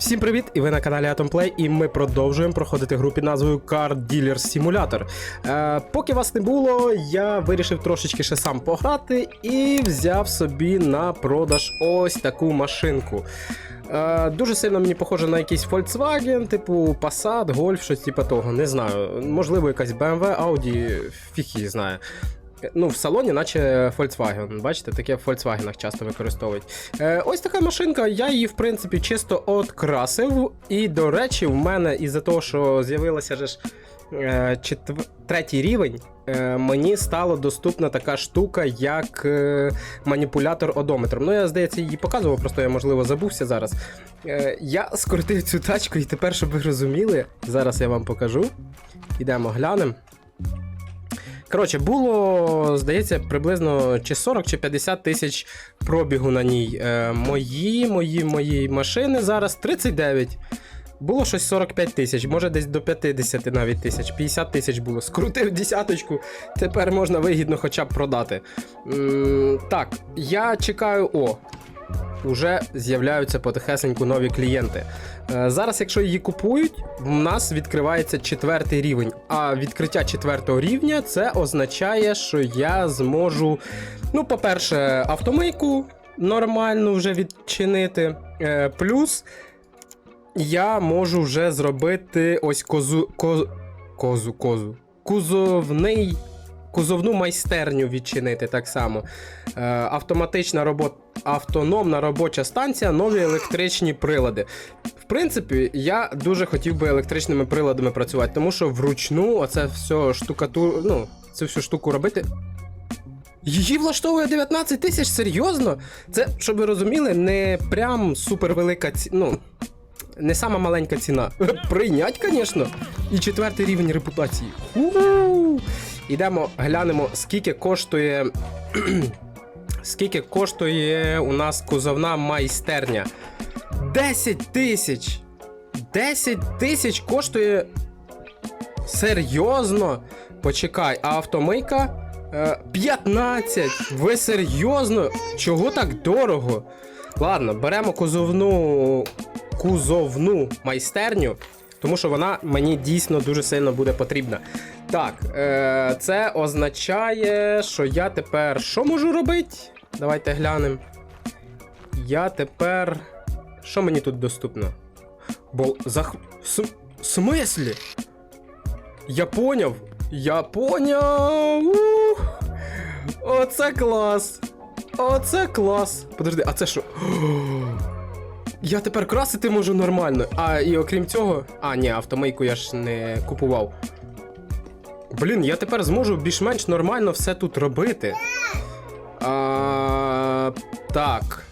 Всім привіт! І ви на каналі Atomplay, і ми продовжуємо проходити гру під назвою Car Dealer Simulator. Е, поки вас не було, я вирішив трошечки ще сам пограти і взяв собі на продаж ось таку машинку. Е, дуже сильно мені похоже на якийсь Volkswagen, типу Passat, Golf, щось типу того. Не знаю. Можливо, якась BMW, Audi, фіг її знає. Ну, в салоні, наче Volkswagen. Бачите, таке в Volkswagen четко використовують. Е, ось така машинка, я її, в принципі, чисто открасив. І, до речі, в мене із-за того, що з'явилася ж е, четв... третій рівень, е, мені стала доступна така штука, як е, маніпулятор одометром. Ну, я, здається, її показував, просто я, можливо, забувся зараз. Я скоротив цю тачку, і тепер, щоб ви розуміли, зараз я вам покажу. Ідемо глянемо. Коротше, було, здається, приблизно чи 40 чи 50 тисяч пробігу на ній. Е, мої, мої, мої машини зараз 39. Було щось 45 тисяч, може десь до 50 навіть тисяч, 50 тисяч було. Скрутив десяточку, тепер можна вигідно хоча б продати. М, так, я чекаю. О, Уже з'являються потихесеньку нові клієнти. Е, Зараз, якщо її купують, в нас відкривається четвертий рівень. А відкриття четвертого рівня це означає, що я зможу, ну, по-перше, автомийку нормально вже відчинити. Е, Плюс я можу вже зробити ось козу. Коз, козу, козу. Кузовний. Кузовну майстерню відчинити так само. Е, автоматична робота, автономна робоча станція, нові електричні прилади. В принципі, я дуже хотів би електричними приладами працювати, тому що вручну оце все штукатур, ну, цю всю штуку робити. Її влаштовує 19 тисяч, серйозно? Це, щоб ви розуміли, не прям супервелика ці... ну, не сама маленька ціна. Прийнять, звісно. І четвертий рівень репутації. Ідемо, глянемо, скільки коштує. Скільки коштує у нас кузовна майстерня. 10 тисяч! 10 тисяч коштує. Серйозно? Почекай, а автомийка? Е, 15! Ви серйозно? Чого так дорого? Ладно, беремо кузовну кузовну майстерню, тому що вона мені дійсно дуже сильно буде потрібна. Так, е, це означає, що я тепер що можу робити? Давайте глянемо. Я тепер. Що мені тут доступно? Бо зах... С... Смислі? Я поняв. Я поняв. Ух. Оце клас. Оце клас. Подожди, а це що? Я тепер красити можу нормально. А і окрім цього. А, ні, автомийку я ж не купував. Блін, я тепер зможу більш-менш нормально все тут робити. А, так.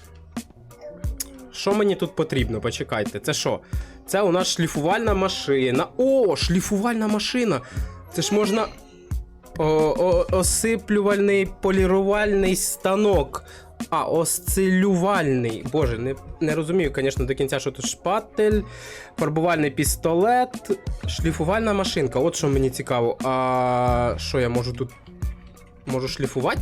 Що мені тут потрібно? Почекайте, це що? Це у нас шліфувальна машина. О, шліфувальна машина! Це ж можна. О, о, осиплювальний полірувальний станок. А, осцилювальний. Боже, не, не розумію, звісно, до кінця, що тут шпатель, фарбувальний пістолет, шліфувальна машинка. От що мені цікаво. А що я можу тут. Можу шліфувати?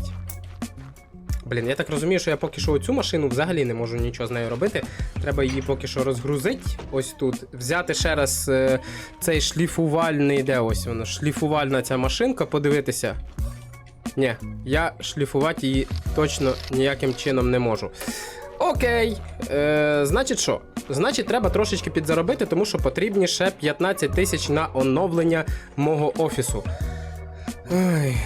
Блін, я так розумію, що я поки що цю машину взагалі не можу нічого з нею робити. Треба її поки що розгрузити. Ось тут. Взяти ще раз е, цей шліфувальний. Де ось воно? Шліфувальна ця машинка, подивитися. Ні, я шліфувати її точно ніяким чином не можу. Окей. Е, значить що? Значить, треба трошечки підзаробити, тому що потрібні ще 15 тисяч на оновлення мого офісу. Ай,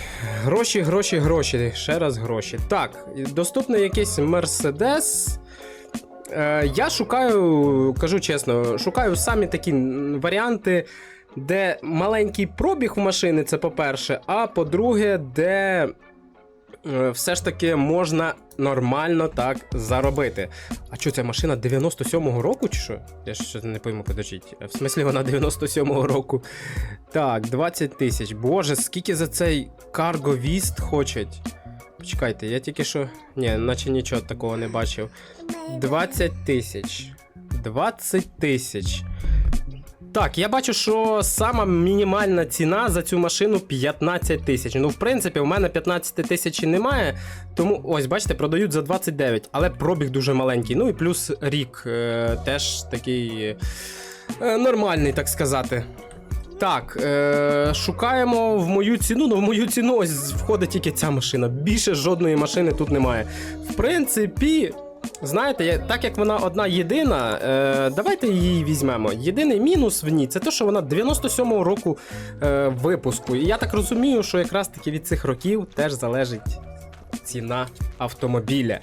гроші, гроші, гроші. Ще раз гроші. Так, доступний якийсь Мерседес. Е, я шукаю, кажу чесно, шукаю самі такі варіанти, де маленький пробіг в машини, це по-перше, а по-друге, де е, все ж таки можна нормально так заробити. А що, ця машина 97-го року, чи що? Я щось не пойму, подождіть. В смислі вона 97-го року. Так, 20 тисяч. Боже, скільки за цей карго-віст хочуть? Почекайте, я тільки що. Ні, наче нічого такого не бачив. 20 тисяч. 20 тисяч. Так, я бачу, що сама мінімальна ціна за цю машину 15 тисяч. Ну, в принципі, у мене 15 тисяч немає. Тому ось, бачите, продають за 29, але пробіг дуже маленький. Ну і плюс рік е, теж такий е, нормальний, так сказати. Так, е, шукаємо в мою ціну. Ну, в мою ціну ось входить тільки ця машина. Більше жодної машини тут немає. В принципі, знаєте, так як вона одна єдина, е, давайте її візьмемо. Єдиний мінус в ній це те, що вона 97-го року е, випуску. І я так розумію, що якраз таки від цих років теж залежить ціна автомобіля.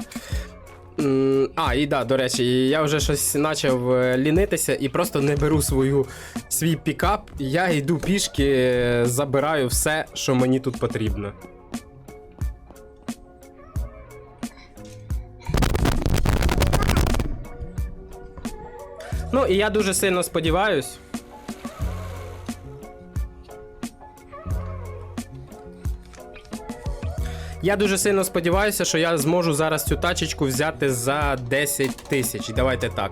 А, і да, до речі, я вже щось почав е, лінитися і просто не беру свою, свій пікап. Я йду пішки, е, забираю все, що мені тут потрібно. Ну, і я дуже сильно сподіваюсь. Я дуже сильно сподіваюся, що я зможу зараз цю тачечку взяти за 10 тисяч. Давайте так.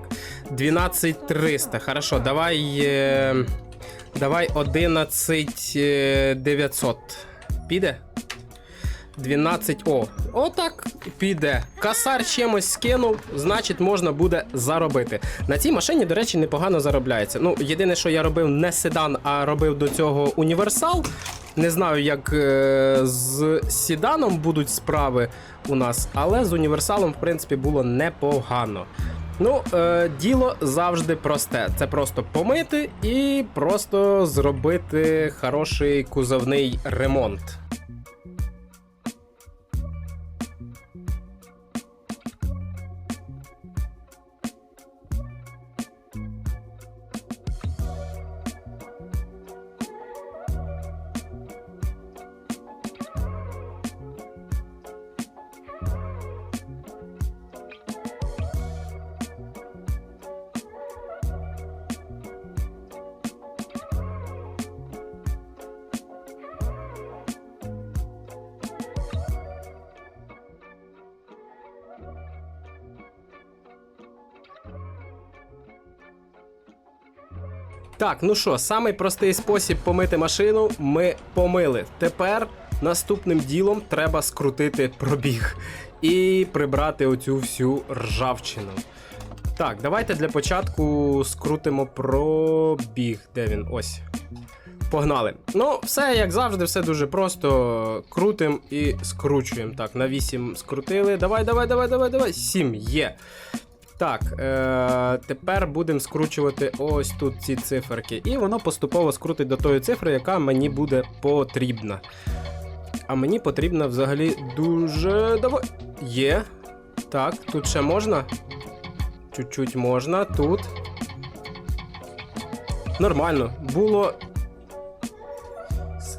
12 300. Хорошо, давай. Е, давай 11 е, 900. Піде? 12. О, отак піде. Касар чимось скинув, значить можна буде заробити. На цій машині, до речі, непогано заробляється. Ну, єдине, що я робив не седан, а робив до цього універсал. Не знаю, як е, з седаном будуть справи у нас, але з універсалом, в принципі, було непогано. Ну, е, діло завжди просте. Це просто помити і просто зробити хороший кузовний ремонт. Так, ну що, самий простий спосіб помити машину ми помили. Тепер наступним ділом треба скрутити пробіг і прибрати оцю всю ржавчину. Так, давайте для початку скрутимо пробіг. Де він? Ось. Погнали. Ну, все, як завжди, все дуже просто. Крутим і скручуємо. Так, на 8 скрутили. Давай, давай, давай, давай, давай. 7 є. Так, е- тепер будемо скручувати ось тут ці циферки. І воно поступово скрутить до тої цифри, яка мені буде потрібна. А мені потрібна взагалі дуже. Давай. Є. Так, тут ще можна. Чуть-чуть можна. Тут. Нормально. Було.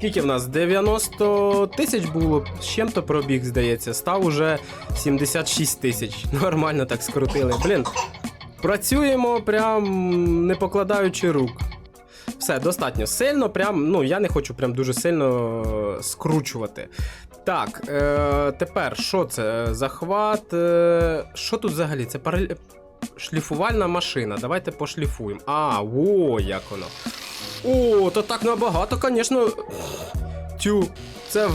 Скільки в нас? 90 тисяч було з чим-то пробіг, здається. Став уже 76 тисяч. Нормально так скрутили. Блін. Працюємо прям не покладаючи рук. Все, достатньо. Сильно, прям, ну, я не хочу прям дуже сильно е, скручувати. Так, е, тепер що це? Захват. Е, що тут взагалі? Це параль... шліфувальна машина. Давайте пошліфуємо. А, о, як воно. О, то так набагато, звісно. Тю, це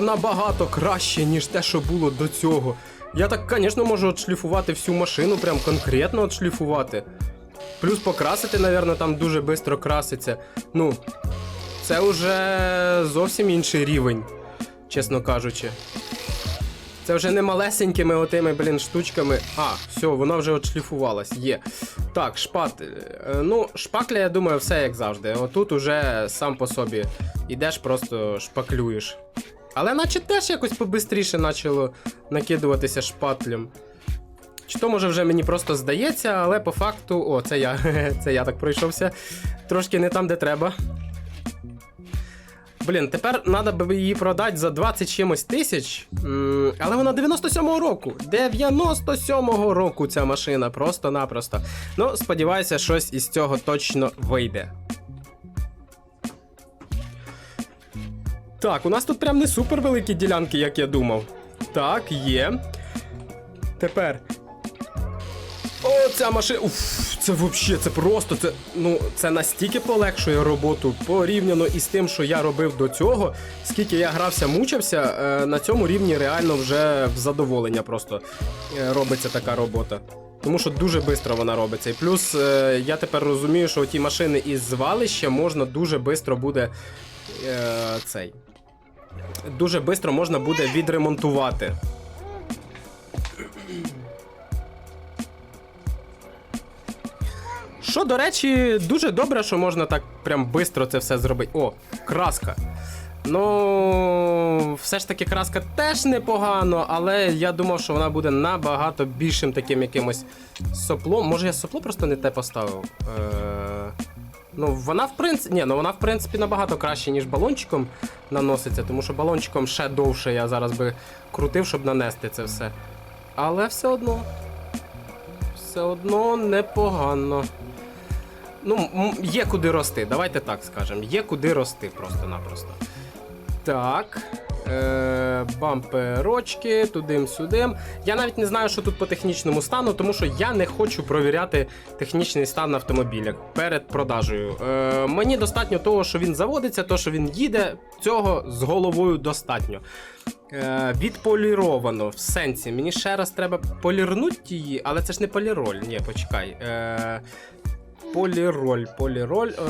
набагато краще, ніж те, що було до цього. Я так, звісно, можу отшліфувати всю машину, прям конкретно отшліфувати. Плюс покрасити, напевно, там дуже швидко краситься. Ну, це вже зовсім інший рівень, чесно кажучи. Це вже не малесенькими отими, блін, штучками. А, все, вона вже отшліфувалась, є. Так, шпатель. Ну, шпакля, я думаю, все як завжди. Отут уже сам по собі ідеш, просто шпаклюєш. Але наче теж якось побистріше почало накидуватися шпатлем. Чи то може вже мені просто здається, але по факту. О, це я. Це я так пройшовся. Трошки не там, де треба. Блін, тепер треба би її продати за 20 чимось тисяч. Але вона 97-го року. 97-го року ця машина, просто-напросто. Ну, сподіваюся, щось із цього точно вийде. Так, у нас тут прям не супер великі ділянки, як я думав. Так, є. Тепер. О, ця машина. Уф, Це взагалі, це просто це, ну, це настільки полегшує роботу порівняно із тим, що я робив до цього. Скільки я грався, мучився, е, на цьому рівні реально вже в задоволення просто е, робиться така робота. Тому що дуже швидко вона робиться. І плюс е, я тепер розумію, що ті машини із звалища можна дуже швидко буде цей. Дуже швидко можна буде відремонтувати. Що, до речі, дуже добре, що можна так прям швидко це все зробити. О, краска. Ну, все ж таки, краска теж непогано, але я думав, що вона буде набагато більшим таким якимось соплом. Може, я сопло просто не те поставив. Е... Ну, вона в принципі. Ні, ну вона в принципі набагато краще, ніж балончиком наноситься, тому що балончиком ще довше я зараз би крутив, щоб нанести це все. Але все одно. Все одно непогано. Ну, є куди рости, давайте так скажемо. Є куди рости просто-напросто. Так. Е, бамперочки, тудим-сюдим. Я навіть не знаю, що тут по технічному стану, тому що я не хочу провіряти технічний стан автомобіля перед продажею. Е, мені достатньо того, що він заводиться, то, що він їде, цього з головою достатньо. Е, відполіровано в сенсі. Мені ще раз треба полірнути її, але це ж не поліроль. Ні, почекай. Е, поліроль, поліроль, е,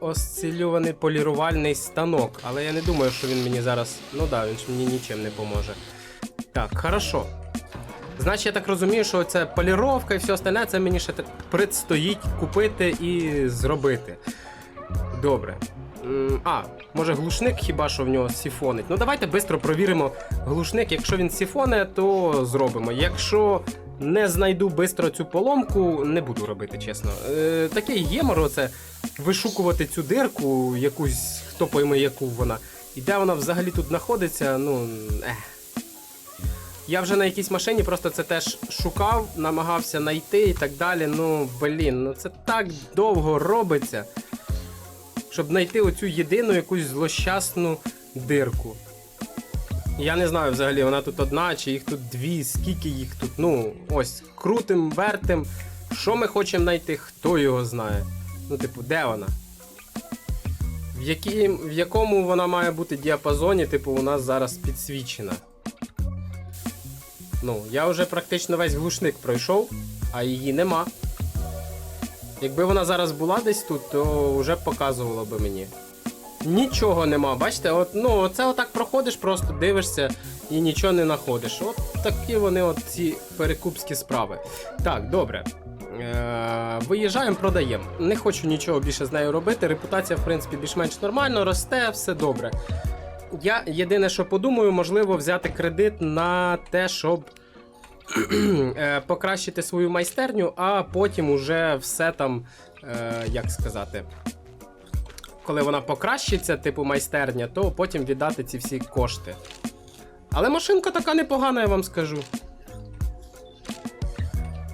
осцилюваний полірувальний станок. Але я не думаю, що він мені зараз. Ну да, він мені нічим не поможе. Так, хорошо. Значить, я так розумію, що це поліровка і все остальне, це мені ще предстоїть купити і зробити. Добре. А, може глушник хіба що в нього сіфонить. Ну давайте швидко провіримо глушник. Якщо він сіфоне, то зробимо. Якщо не знайду швидко цю поломку, не буду робити, чесно. Е, такий гемор оце вишукувати цю дирку, якусь, хто пойме, яку вона. І де вона взагалі тут знаходиться, ну. Ех. Я вже на якійсь машині просто це теж шукав, намагався знайти і так далі. Ну, блін, ну це так довго робиться, щоб знайти оцю єдину якусь злощасну дирку. Я не знаю взагалі, вона тут одна, чи їх тут дві, скільки їх тут. Ну, ось, крутим, вертим. Що ми хочемо знайти, хто його знає. Ну, типу, де вона? В, якій, в якому вона має бути діапазоні, типу, у нас зараз підсвічена. Ну, я вже практично весь глушник пройшов, а її нема. Якби вона зараз була десь тут, то вже показувала би мені. Нічого нема, бачите, от, ну, це отак проходиш, просто дивишся і нічого не знаходиш. От такі вони от ці перекупські справи. Так, добре. Е, виїжджаємо, продаємо. Не хочу нічого більше з нею робити. Репутація, в принципі, більш-менш нормально, росте, все добре. Я єдине, що подумаю, можливо, взяти кредит на те, щоб е, покращити свою майстерню, а потім уже все там, е, як сказати, коли вона покращиться, типу майстерня, то потім віддати ці всі кошти. Але машинка така непогана, я вам скажу.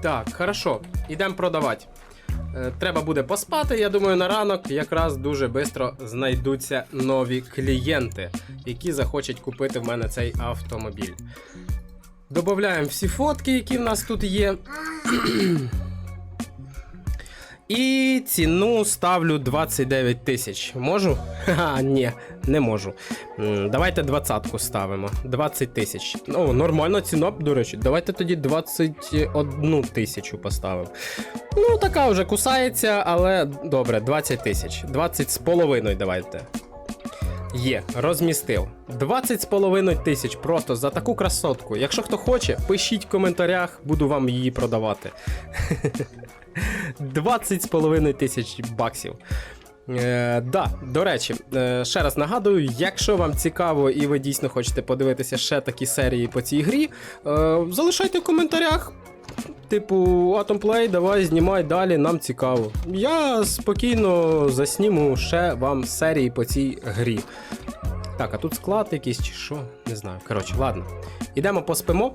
Так, хорошо, ідемо продавати. Е, Треба буде поспати. Я думаю, на ранок якраз дуже швидко знайдуться нові клієнти, які захочуть купити в мене цей автомобіль. Додаємо всі фотки, які в нас тут є. І ціну ставлю 29 тисяч. Можу? Ха, ні, не можу. Давайте двадцятку ставимо. 20 тисяч. О, нормальна ціна, до речі. Давайте тоді 21 тисячу поставимо. Ну, така вже кусається, але добре, 20 тисяч. 20 з половиною давайте. Є, розмістив. 20 з половиною тисяч просто за таку красотку. Якщо хто хоче, пишіть в коментарях, буду вам її продавати. 20 з половиною тисяч баксів. Е, да, до речі, е, ще раз нагадую, якщо вам цікаво і ви дійсно хочете подивитися ще такі серії по цій грі, е, залишайте в коментарях. Типу, Atom Play, давай знімай далі, нам цікаво. Я спокійно засніму ще вам серії по цій грі. Так, а тут склад якийсь чи що? Не знаю. Коротше, ладно. Ідемо поспимо.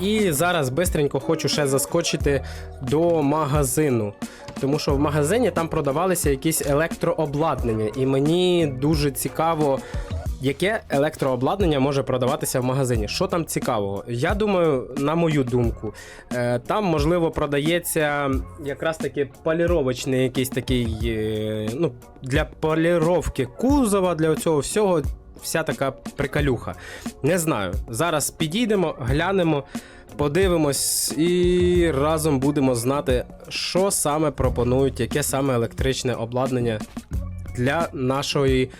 І зараз бистренько хочу ще заскочити до магазину. Тому що в магазині там продавалися якісь електрообладнання, і мені дуже цікаво Яке електрообладнання може продаватися в магазині? Що там цікавого? Я думаю, на мою думку, е, там можливо продається якраз таки поліровочний якийсь такий, е, ну, для поліровки кузова, для цього всього, вся така приколюха. Не знаю. Зараз підійдемо, глянемо, подивимось і разом будемо знати, що саме пропонують, яке саме електричне обладнання для нашої.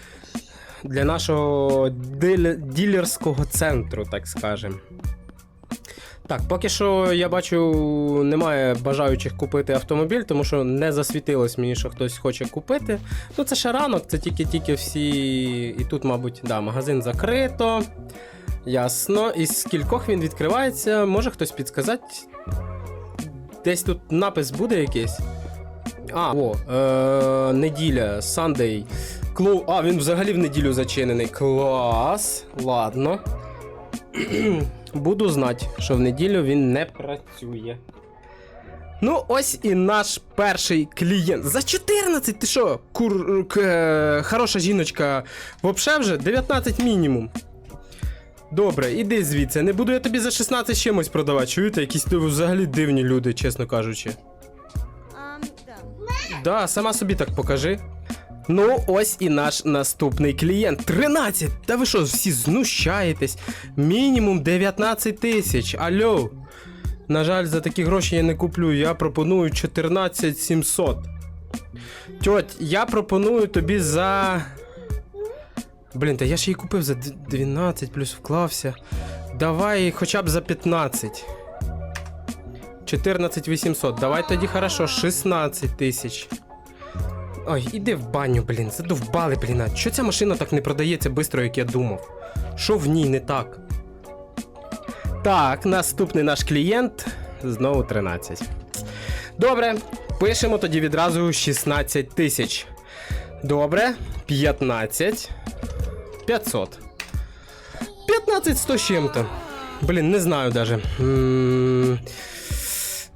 Для нашого дилерського центру, так скажемо. Так, поки що я бачу, немає бажаючих купити автомобіль, тому що не засвітилось мені, що хтось хоче купити. Ну, це ще ранок, це тільки-тільки всі. І тут, мабуть, да, магазин закрито. Ясно. І з кількох він відкривається, може хтось підсказати. Десь тут напис буде якийсь. А, о, е, неділя, Sunday. Клоу. А, він взагалі в неділю зачинений. Клас. Ладно. Буду знати, що в неділю він не працює. Ну, ось і наш перший клієнт. За 14, ти що? Кур... к- е, хороша жіночка. Вообще вже 19 мінімум. Добре, іди звідси. Не буду я тобі за 16 чимось продавати. Чуєте? Якісь взагалі дивні люди, чесно кажучи. Um, go. Да, сама собі так покажи. Ну, ось і наш наступний клієнт. 13! Та ви що, всі знущаєтесь? Мінімум 19 тисяч. Алло. На жаль, за такі гроші я не куплю. Я пропоную 14 700. Тьоть, я пропоную тобі за. Блін, та я ж її купив за 12 плюс вклався. Давай хоча б за 15. 14 800. Давай тоді хорошо, 16 тисяч. Ой, іди в баню, блін, задовбали, блін. а Що ця машина так не продається швидко, як я думав? Що в ній не так? Так, наступний наш клієнт. Знову 13. Добре, пишемо тоді відразу 16 тисяч. Добре, 15. 500. 15 100 з чим-то. Блін, не знаю даже. М,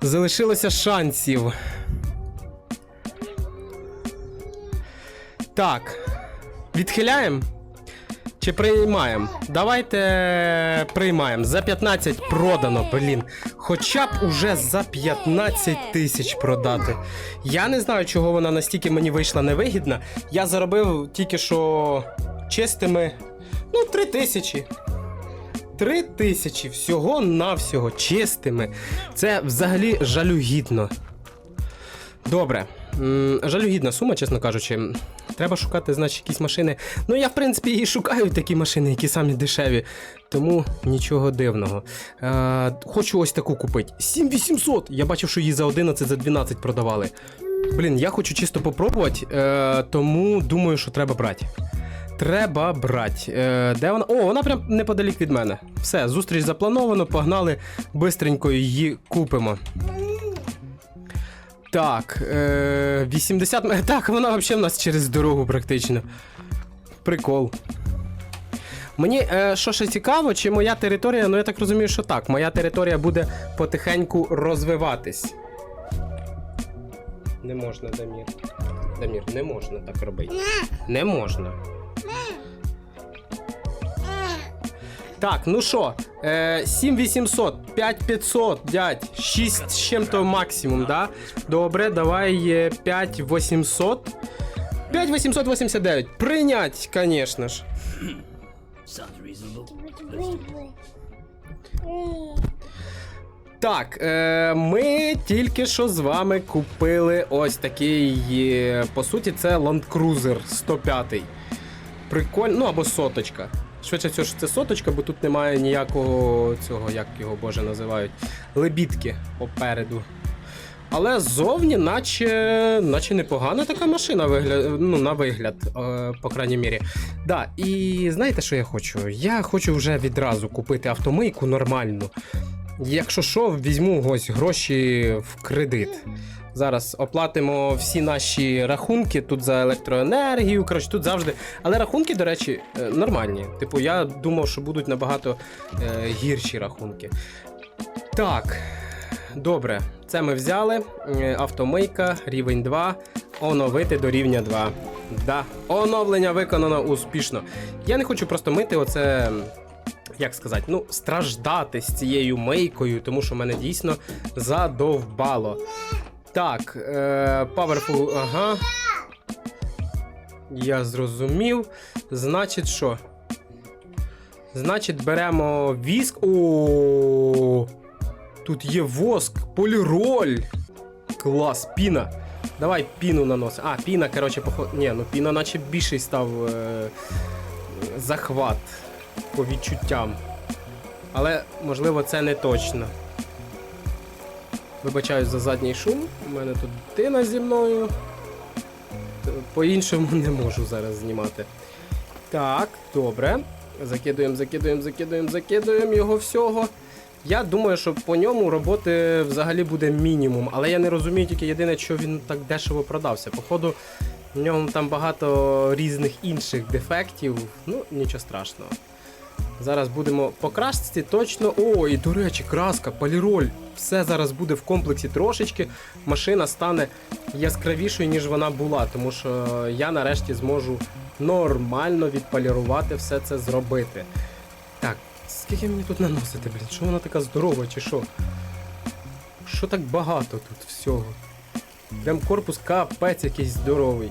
Залишилося шансів. Так. Відхиляємо? Чи приймаємо? Давайте приймаємо. За 15 продано, блін. Хоча б уже за 15 тисяч продати. Я не знаю, чого вона настільки мені вийшла невигідна. Я заробив тільки що чистими. Ну, 3 тисячі. 3 тисячі всього навсього чистими. Це взагалі жалюгідно. Добре. Жалюгідна сума, чесно кажучи. Треба шукати, значить, якісь машини. Ну, я, в принципі, і шукаю такі машини, які самі дешеві. Тому нічого дивного. Е, хочу ось таку купити. 7800! Я бачив, що її за 11, за 12 продавали. Блін, я хочу чисто попробувати, е, тому думаю, що треба брати. Треба брати. Е, де вона? О, вона прям неподалік від мене. Все, зустріч заплановано, погнали, бистренько її купимо. Так, е, 80 м- Так, вона взагалі в нас через дорогу практично. Прикол. Мені е, що ще цікаво, чи моя територія, ну я так розумію, що так. Моя територія буде потихеньку розвиватись. Не можна, Дамір. Дамір, не можна так робити. Не можна. Так, ну що, е, 7800, 5500, дядь, 6 з чим-то максимум, да? Добре, давай е, 5800. 5889. Прийнять, конечно ж. Так, е, ми тільки що з вами купили ось такий, е, по суті, це Land Cruiser 105. Прикольно, ну або соточка. Швидше всього, що це соточка, бо тут немає ніякого цього, як його боже називають, лебідки попереду. Але ззовні, наче, наче непогана така машина вигляд, ну, на вигляд, е, по крайній мірі. Да, і знаєте, що я хочу? Я хочу вже відразу купити автомийку нормальну. Якщо що, візьму ось гроші в кредит. Зараз оплатимо всі наші рахунки тут за електроенергію. Коротше, тут завжди. Але рахунки, до речі, е, нормальні. Типу, я думав, що будуть набагато е, гірші рахунки. Так, добре, це ми взяли. Е, Автомийка, рівень 2. оновити до рівня 2. Да, оновлення виконано успішно. Я не хочу просто мити оце. Як сказати, ну, страждати з цією мийкою, тому що мене дійсно задовбало. Так, е, Powerful, ага. Я зрозумів. Значить, що? Значить, беремо віск. О, тут є воск, поліроль. Клас, піна. Давай піну нанос. А, піна, коротше, поход. Ні, ну піна наче більший став е... захват по відчуттям. Але, можливо, це не точно. Вибачаюсь за задній шум. У мене тут дитина зі мною. По-іншому не можу зараз знімати. Так, добре. Закидуємо, закидуємо, закидуємо, закидуємо його всього. Я думаю, що по ньому роботи взагалі буде мінімум, але я не розумію тільки єдине, що він так дешево продався. Походу, в ньому там багато різних інших дефектів. Ну, нічого страшного. Зараз будемо по точно. О, і до речі, краска, поліроль. Все зараз буде в комплексі трошечки. Машина стане яскравішою, ніж вона була, тому що я нарешті зможу нормально відполірувати все це зробити. Так, скільки мені тут наносити, блін? Що вона така здорова, чи що? Що так багато тут всього? Прям корпус капець якийсь здоровий.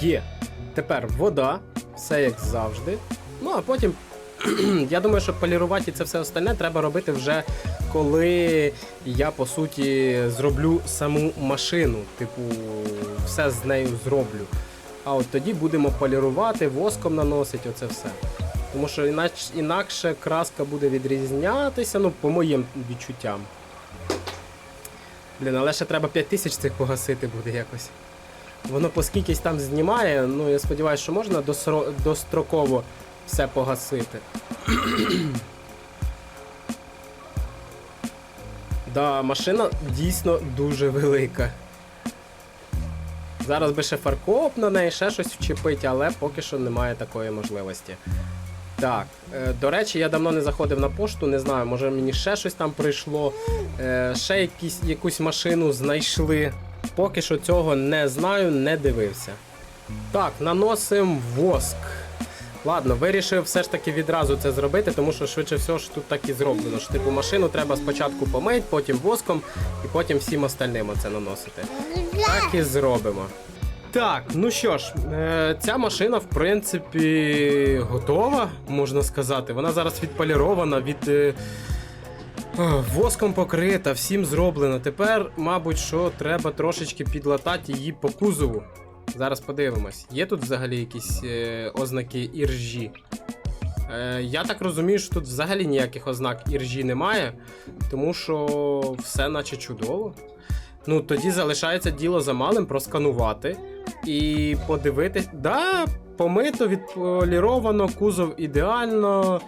Є. Тепер вода, все як завжди. Ну а потім. Я думаю, що полірувати це все остальне треба робити вже коли я по суті зроблю саму машину. Типу, все з нею зроблю. А от тоді будемо полірувати, воском наносити, оце все. Тому що інакше, інакше краска буде відрізнятися, ну, по моїм відчуттям. Блін, але ще треба 5000 цих погасити буде якось. Воно по скількись там знімає, ну я сподіваюся, що можна досро... достроково все погасити. да, машина дійсно дуже велика. Зараз би ще фаркоп на неї, ще щось вчепити, але поки що немає такої можливості. Так, е, до речі, я давно не заходив на пошту, не знаю, може мені ще щось там прийшло, е, ще якісь, якусь машину знайшли. Поки що цього не знаю, не дивився. Так, наносимо воск. Ладно, вирішив все ж таки відразу це зробити, тому що швидше всього ж тут так і зроблено. Що типу машину треба спочатку помити, потім воском і потім всім остальним оце наносити. Так і зробимо. Так, ну що ж, е, ця машина, в принципі, готова, можна сказати. Вона зараз відполірована, від. Воском покрита, всім зроблено. Тепер, мабуть, що треба трошечки підлатати її по кузову. Зараз подивимось. Є тут взагалі якісь е, ознаки іржі? Е, я так розумію, що тут взагалі ніяких ознак іржі немає, тому що все наче чудово. Ну, тоді залишається діло за малим просканувати і подивитись. Да, помито, відполіровано, кузов ідеально.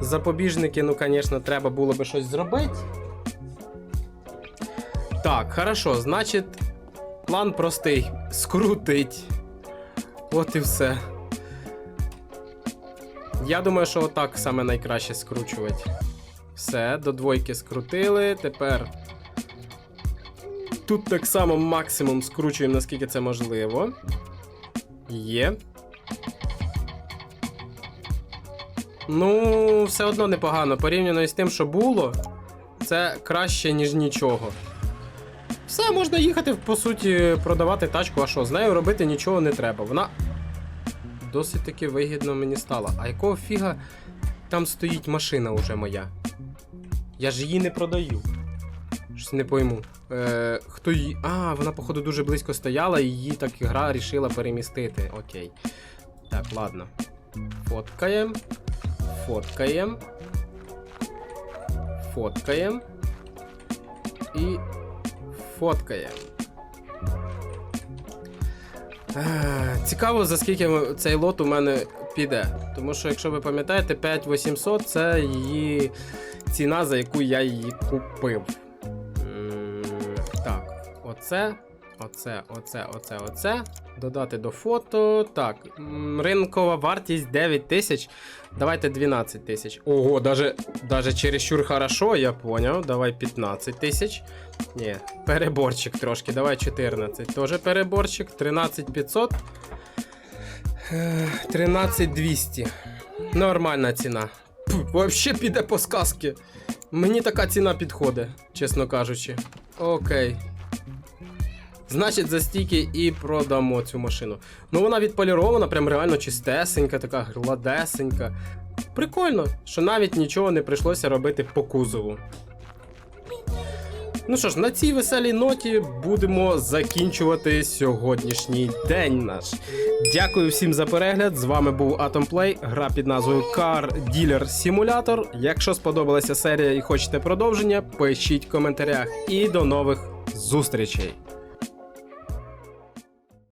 Запобіжники, ну, звісно, треба було би щось зробити. Так, хорошо, значить, план простий. Скрутить. От і все. Я думаю, що отак саме найкраще скручувати. Все, до двойки скрутили. Тепер Тут так само максимум скручуємо, наскільки це можливо. Є. Ну, все одно непогано. Порівняно із тим, що було, це краще, ніж нічого. Все, можна їхати, по суті, продавати тачку, а що, з нею робити нічого не треба. Вона досить таки вигідно мені стала. А якого фіга там стоїть машина уже моя? Я ж її не продаю. Щось не пойму. Е, хто її. А, вона, походу, дуже близько стояла, і її так гра рішила перемістити. Окей. Так, ладно. Фоткаєм. Фоткаєм. Фоткаєм. І. Фоткаєм. Е, Цікаво, за скільки цей лот у мене піде. Тому що, якщо ви пам'ятаєте, 5800 це її ціна, за яку я її купив. Так, оце, оце, оце, оце, оце. Додати до фото. Так, ринкова вартість 9 тисяч. Давайте 12 тисяч. Ого, даже, даже чересчур хорошо, я поняв. Давай 15 тисяч. Ні, переборчик трошки. Давай 14. Тоже переборчик. 13 500. Е, 13 200. Нормальна ціна. Вообще піде по сказки. Мені така ціна підходить, чесно кажучи. Окей. Значить, за стільки і продамо цю машину. Ну вона відполірована, прям реально чистесенька, така гладесенька. Прикольно, що навіть нічого не прийшлося робити по кузову. Ну що ж, на цій веселій ноті будемо закінчувати сьогоднішній день наш. Дякую всім за перегляд. З вами був Atomplay, гра під назвою Car Dealer Simulator. Якщо сподобалася серія і хочете продовження, пишіть в коментарях. І до нових зустрічей!